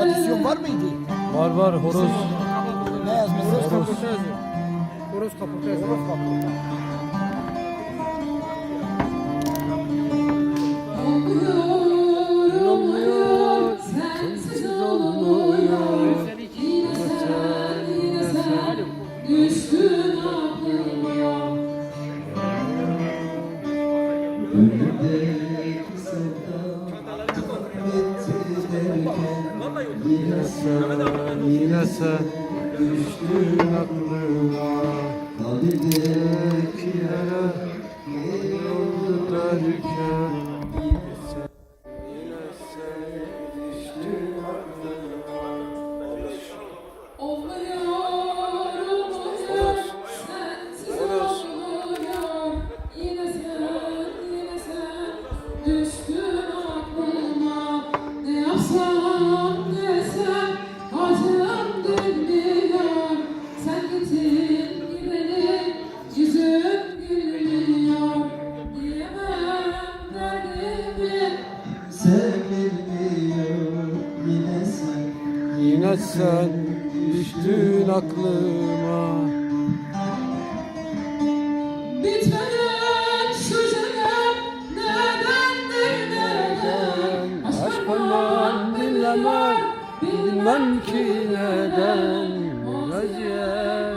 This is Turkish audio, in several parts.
Adisyon var mıydı? Var var horoz. Ne yazmış? Horoz. Horoz kaporta yazıyor. Horoz kaporta. Yine sen, yine sen, düştün aklıma. Kalbimdekilere yoldu derken Sen düştün aklıma. Bitmeden şu cennet nedendir neden? Aşk ondan dinlemem Bilmem ki neden. Gece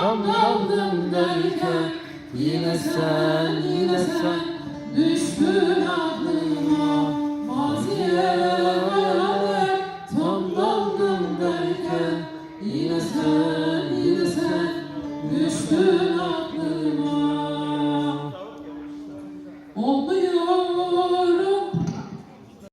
Tam daldım derken Yine sen yine sen Düştün aklıma Derken Yine sen yine sen Düştün aklıma. Olmuyor,